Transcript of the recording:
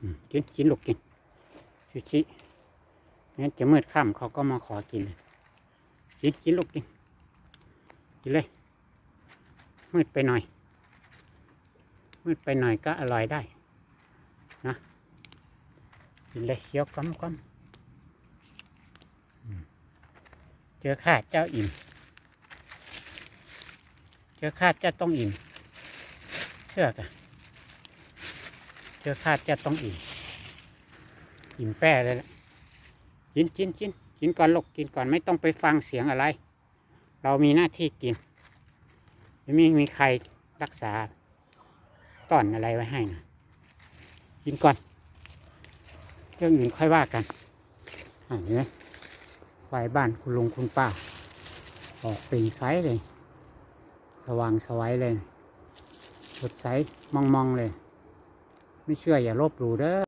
อืมกินกินลูกกินชูชิงั้นจะมืดค่ำเขาก็มาขอกิน กินกินลูกกิน กินเลย มืดไปหน่อย มืดไปหน่อยก็อร่อยได้นะกินเลยเคี้ยวก้มก้มอืมเจอข้าเจ้าอิ่ม เจอข้าเจ้าต้องอิ่มเชื่อกะ เจอข้าเจ้าต้องอิ่มอิ่มแป้เลยละกินกินกินกินก่อนลกกินก่อนไม่ต้องไปฟังเสียงอะไร เรามีหน้าที่กินไม่มีมีใครรักษาต้อนอะไรไว้ให้นะกินก่อน เรื่องอื่นค่อยว่ากันอ่าเห็นไหมไฟบ้านคุณลุงคุณป้า ออกเปล่งไซส์เลย สว่างสวัยเลยสดใสมองมองๆเลย ไม่เชื่ออย่าลบหลู่เด้อ